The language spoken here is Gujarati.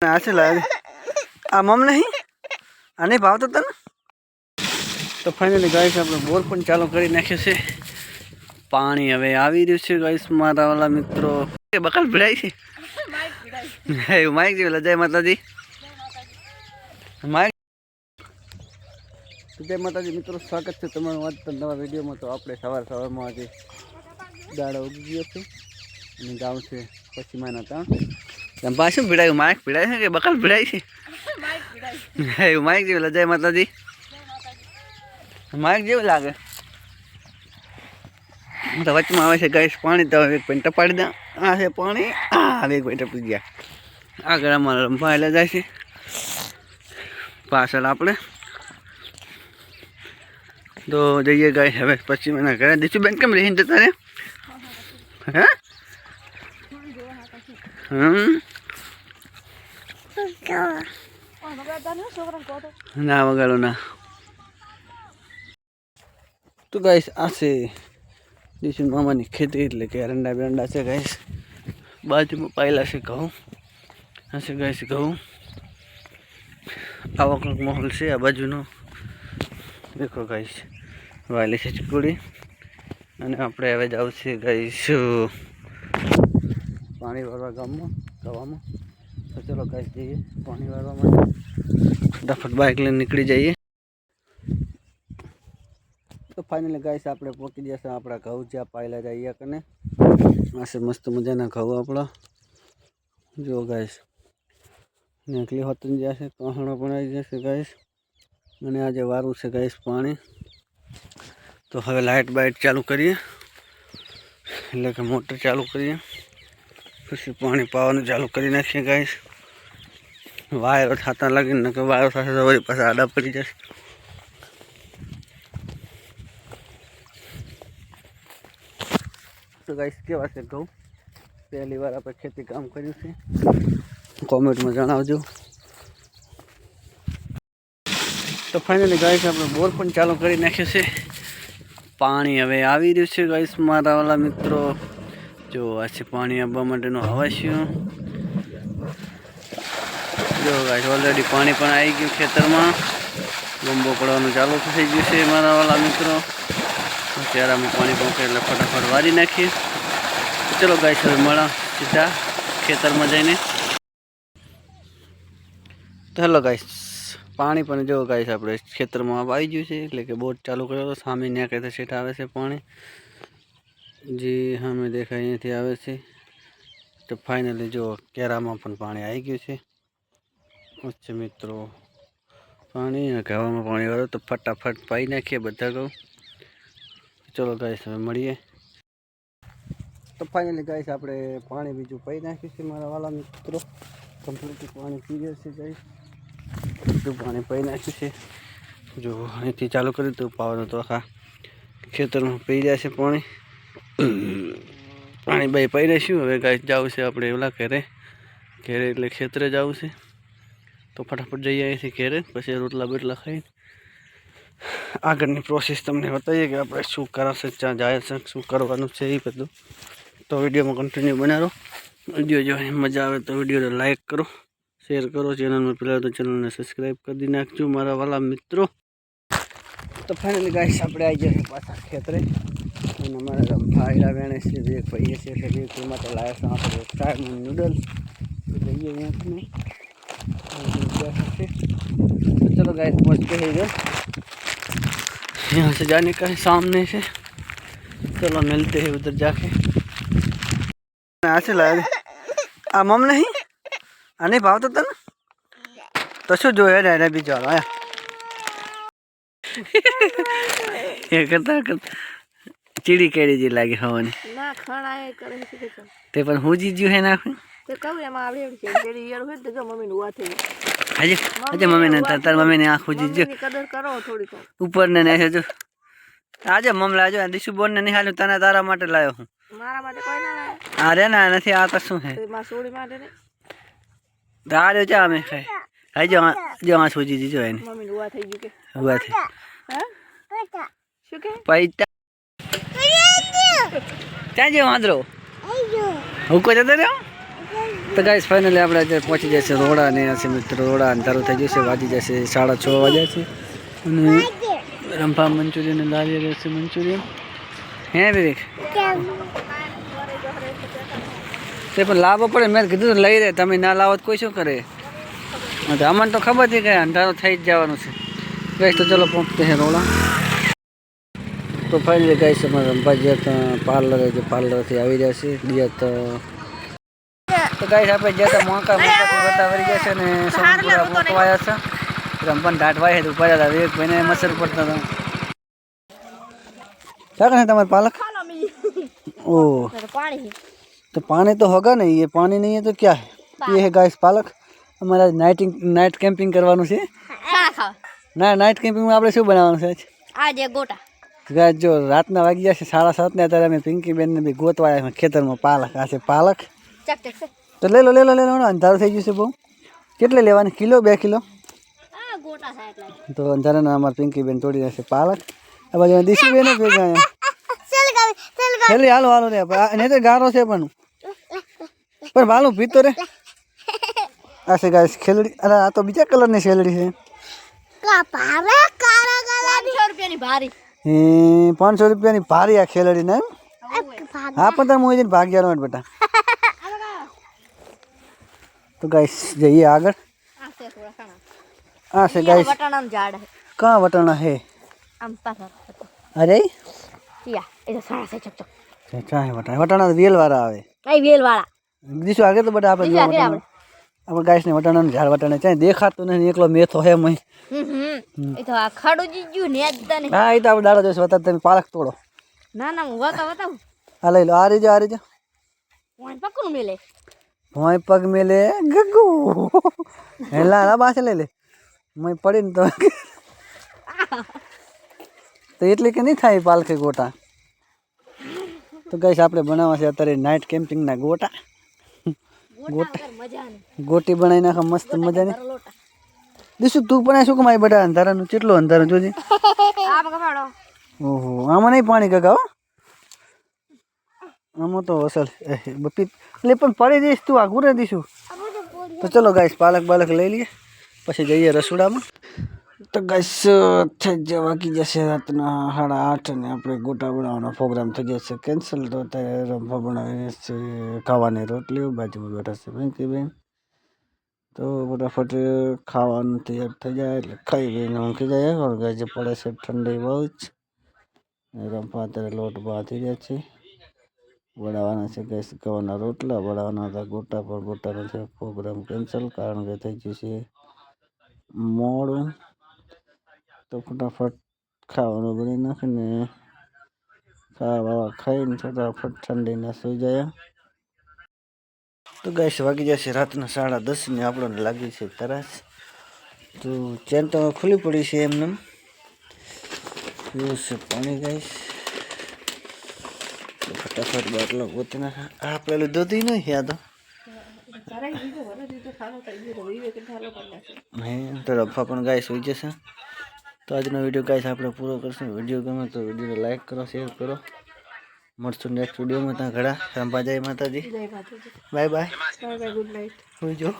છે લાગે. આ મમ નહીં? ભાવતો તને તો ફાઇનલી ગાઈસ આપણે બોર પણ ચાલુ કરી નાખ્યો છે. પાણી હવે આવી રહ્યું છે ગાઈસ મારા વાલા મિત્રો બકાલ ભીડાય છે. એવું માઇક જેવું જય માતાજી. માઇક જય માતાજી મિત્રો, સ્વાગત છે તમારું વાત નવા વિડીયોમાં. તો આપણે સવાર સવારમાં આજે દાડો ઉગી ગયો છે. અને ગામ છે પછી માના ત્યાં ચંપા શું ભીડાયું? માઇક ભીડાય છે કે બકલ ભીડાય છે? એવું માઇક જેવું લજાય માતાજી. માઇક જેવું લાગે. તો વચમાં આવે છે ગાઈસ પાણી તો એક પેન્ટ પાડી દે. આ છે પાણી. આ એક પેન્ટ પી ગયા. આગળ અમારે રમવા એટલે જાય છે. પાછળ આપણે. તો જઈએ ગાય હવે પછી મને ઘરે. દીશું બેન કેમ રહીને જતા રે હે? ના, વગાડો ના. તો ગાઈસ આ છે દિશુન મામાની ખેતી એટલે કે એરંડા બેરંડા છે ગાઈસ બાજુમાં પાયલા છે ઘઉં. આ છે ગાઈસ ઘઉં. આવો કંઈક માહોલ છે આ બાજુનો. દેખો ગાઈસ વાયલી છે ચીકુડી. અને આપણે હવે જ આવશે ગાઈસ પાણી વાળવા ગામમાં, ગવામાં. તો ચલો ગાઈસ જઈએ પાણી વાળવા માટે. ફટાફટ બાઇક લઈને નીકળી જઈએ. તો ફાઇનલી ગાઈસ આપણે પહોંચી ગયા છે આપણા ઘઉં જ્યાં પાયલા જઈએ કને. આ છે મસ્ત મજાના ઘઉં આપણા. જો ગાઈસ, નીકળી હોતું જશે કહણો પણ આવી જશે ગાઈસ. અને આજે વારું છે ગાઈસ પાણી. તો હવે લાઇટ બાઇટ ચાલુ કરીએ. એટલે કે મોટર ચાલુ કરીએ. પછી પાણી પાવાનું ચાલુ કરી નાખીએ ગાઈસ. વાયરો થતા લાગીને કે વાયરો થશે તો વળી પાછા આડા પડી જશે. તો ગાઈસ કેવા છે ઘઉં? પહેલી વાર આપણે ખેતી કામ કર્યું છે. કોમેન્ટમાં જણાવજો. તો ફાઇનલી ગાઈસ આપણે બોર પણ ચાલુ કરી નાખ્યો છે. પાણી હવે આવી રહ્યું છે ગાઈસ મારા વાલા મિત્રો. જો આ છે પાણી આવવા માટેનો અવશ્ય જો ગાઈસ ઓલરેડી પાણી પણ આવી ગયું ખેતરમાં. બંબો પડવાનું ચાલુ થઈ ગયું છે મારા વાલા મિત્રો. ચારામાં પાણી પહોંચે એટલે ફટાફટ વારી નાખીએ. ચલો ગાઈસ હવે મળા સીધા ખેતરમાં જઈને. હેલો ગાઈસ પાણી પણ જો ગાઈસ આપણે ખેતરમાં આવી ગયું છે એટલે કે બોટ ચાલુ કર્યો તો સામે ત્યાં કહેતા સેટ આવે છે પાણી. જે સામે દેખાય અહીંયાથી આવે છે. તો ફાઇનલી જો, કેરામાં પણ પાણી આવી ગયું છે. અચ્છા મિત્રો, પાણી અને કહેવામાં પાણી વાળો તો ફટાફટ પાઈ નાખીએ બધા કહું ચલો ગાઈસ હવે મળીએ. તો ફાઇનલી ગાઈસ આપણે પાણી બીજું પાઈ નાખ્યું છે મારા વાલા મિત્રો. કમ્પ્લીટ પાણી પી ગયું છે ગાઈસ બધું પાણી પાઈ નાખ્યું છે. જો અહીંથી ચાલુ કર્યું તો પાવાનું તો આખા ખેતરમાં પી જાય છે પાણી. પાણી બાઈ પાઈ રહીશું હવે ગાય જવું છે આપણે એવલા ઘરે. ઘેરે એટલે ખેતરે જવું છે. તો ફટાફટ જઈએ અહીંથી ઘેરે, પછી રોટલા બોટલા ખાઈને આગળની પ્રોસેસ તમને બતાવીએ કે આપણે શું કરાશે ત્યાં જાય છે, શું કરવાનું છે એ બધું. તો વિડીયોમાં કન્ટિન્યુ બનાવો. વીડિયો જો મજા આવે તો વિડીયોને લાઇક કરો શેર કરો ચેનલમાં પહેલાં તો ચેનલને સબસ્ક્રાઈબ કરી નાખજો, મારા વાલા મિત્રો. તો ફાઇનલી ગાઈસ આપણે આવી જશે પાછા ખેતરે. અને અમારા ભાઈડા વેણે છે બે ભાઈએ છે એટલે બે કોઈ માટે લાવ્યા છે આપણે ફ્રાય નૂડલ્સ તો જઈએ અહીંયાથી तो चलो गाइस पहुँच के ही गए यहाँ से जाने का है सामने से चलो मिलते हैं उधर जाके ऐसे लागे આ મમ નહીં આ નહીં ભાવતો તને તો શું જોયા એને બી ચાલો એ કરતા કરતા ચીડી કેડી જે લાગે હવાની. ના ખાણા એ કરે છે કે ચાલ. તે પણ હું જીજ્યું હે નાખું તે કહું એમાં આવડે એવડી છે પેલી ઈયળ હોય ને તો જો મમ્મીને ઊભા થઈ ગઈ. આજે આજે મમ્મીને તાર તાર મમ્મીને આખું જીજ્યું મમ્મીની કદર કરો થોડીક ઉપર ને ને જો આજે મમ લાજો આ દીશુ બોન ને નિહાલ્યું તને તારા માટે લાવ્યો હું. મારા માટે કોઈ ના લાવે. આ રે ના નથી આ તો શું હે? તો મારા સોડી માટે ને આ રહ્યો ચા અમે ખાઈ. હાઈ જો આ- જો આ સૂજી દીજો એને. મમ્મીને ઊભા થઈ ગયું કે. ઊભા થઈ. હા? શું કે? પૈતા ત્યાં જે વાંદરો? હુકો જતો રહ્યો? તો ગાઈસ ફાઇનલી આપણે અત્યારે પહોંચી જશે રોડા ને હશે મિત્રો રોડા અંધારું થઈ જશે વાજી જશે સાડા છ વાગ્યા છે. અને રંભા મંચુરિયન લાવી રહેશે મંચુરિયન. હે વિવેક? તે પણ લાવવો પડે મેં કીધું તો લઈ રહે તમે ના લાવો તો કોઈ શું કરે? અમને તો ખબર છે કે અંધારો થઈ જ જવાનું છે. બેસ તો ચલો પહોંચતે હે રોડા. તો ફાઇનલી ગાઈસ અમારે અંબાજી પાર્લર જે પાર્લરથી આવી જશે બીજા તો તો ગાઈસ આપણે જ્યાં તો મોંકા મોંકા બધા વળી જશે ને સોમપુરા મોકવાયા છે. રંપન દાટવા છે ઊભા હતા. એક ભાઈને મસર પડતા હતા. ક્યાં કરે તમારે પાલક? ઓ. તો પાણી. તો હોગા ને એ પાણી નહીં તો ક્યાં એ હે ગાઈસ પાલક. અમારે આજ નાઇટિંગ નાઇટ કેમ્પિંગ કરવાનું છે. ના નાઇટ કેમ્પિંગમાં આપણે શું બનાવવાનું છે આજે? ગોટા. ગાઈસ જો રાતના વાગી ગયા છે સાડા સાત ને અત્યારે અમે પિંકીબેનને બી ગોતવાયા છે ખેતરમાં પાલક આ છે પાલક. ચક ચક છે તો લઈ લો લઈ લો લઈ લો અંધારું થઈ ગયું છે બહુ. કેટલે લેવાની? કિલો બે કિલો? આ ગોટા થાય એટલે. તો અંધારાના અમારે પિંકીબેન તોડી રહેશે પાલક. આ બાજુ દીશી બેન ભેગા અહીંયા ચલ ગાવી છેલ્લી હાલો હાલો રે એને તો ગારો છે પણ. પણ વાલું પીતો રે. આ છે ગાય ખેલડી અરે આ તો બીજા કલરની શેલડી છે. કા પારે કારા કાલા 500 રૂપિયાની ભારી. એ પાંચસો રૂપિયાની ભારી આ ખેલડી ને એમ? હા પણ તાર મોઈ જઈને ભાગ જવાનો હોય બેટા તો ગાઈસ જઈએ આગળ આ છે થોડા ખાણા આ છે ગાઈસ વટાણાનું ઝાડ છે કાં વટાણા હે આમ પાછળ અરે યા એ તો સારા છે ચક ચક ચા હે વટાણા વટાણા આપણે ગાઈસને વટાણાનું ઝાડ વટાણા ચાય દેખાતું નથી એકલો મેથો હે મય. હમ હમ. એ તો આ જીજ્યું ને જ તને. હા એ તો આપણે દાડો જોઈશું અત્યારે તમે પાલક તોડો. ના ના હું વાતા વતા હા. લઈ લો આ રીજો આ રીજો. પકડું મેલે. ભોંય પગ મેલે ગગુ. હેલા આ પાસે લઈ લે. મય પડીને તો. તો એટલે કે નહીં થાય પાલખે ગોટા. તો ગાઈસ આપણે બનાવવા છે અત્યારે નાઇટ કેમ્પિંગના ગોટા. ગોટા બનાવી નાખે મસ્ત મજાની. દીશું તું પણ શું કમાય બધા અંધારાનું કેટલું અંધારું જોજે. ઓહો આમાં નહીં પાણી કગા હો. આમાં તો અસલ. બપી એટલે પણ પડી દઈશ તું આઘું રહી દીશું. તો ચલો ગાઈસ પાલક બાલક લઈ લઈએ. પછી જઈએ રસોડામાં. તો ગાઈસ થઈ જ વાગી જશે રાતના સાડા આઠ ને આપણે ગોટા બનાવવાનો પ્રોગ્રામ થઈ જશે. કેન્સલ તો અત્યારે રંભા બનાવીને છે ખાવાની રોટલીઓ બાજુમાં બેઠા છે વેંકી બેન તો ફટાફટ ખાવાનું તૈયાર થઈ જાય એટલે ખાઈ પીને ઊંઘી જાય. વળગા જે પડે છે ઠંડી બહુ જ. રંભા અત્યારે લોટ બાંધી રહ્યા છે. બનાવવાના છે ગેસ ગવાના રોટલા, બનાવવાના હતા ગોટા પર ગોટાનો છે પ્રોગ્રામ કેન્સલ કારણ કે થઈ ગયું છે મોડું. તો ફટાફટ ખાવાનું બની નાખીને ખાવા બાવા ખાઈને ફટાફટ ઠંડીને સુઈ જાય. તો ગેસ વાગી જશે રાતના સાડા દસ ને આપણને લાગી છે તરસ. તો ચેન તો ખુલ્લી પડી છે એમને. પીવું છે પાણી ગાઈશ ફટાફટ બાટલો ગોતી નાખે. આ પેલું દૂધી નહીં યાદ? હે તો રફા પણ ગાય સુઈ જશે. તો આજનો વીડિયો કાંઈ આપણે પૂરો કરશું. વીડિયો ગમે તો વિડીયોને લાઈક કરો શેર કરો. મળશું નેક્સ્ટ વિડીયોમાં ત્યાં ઘણા. સંપા માતાજી. Bye bye bye bye good night સુઈ જો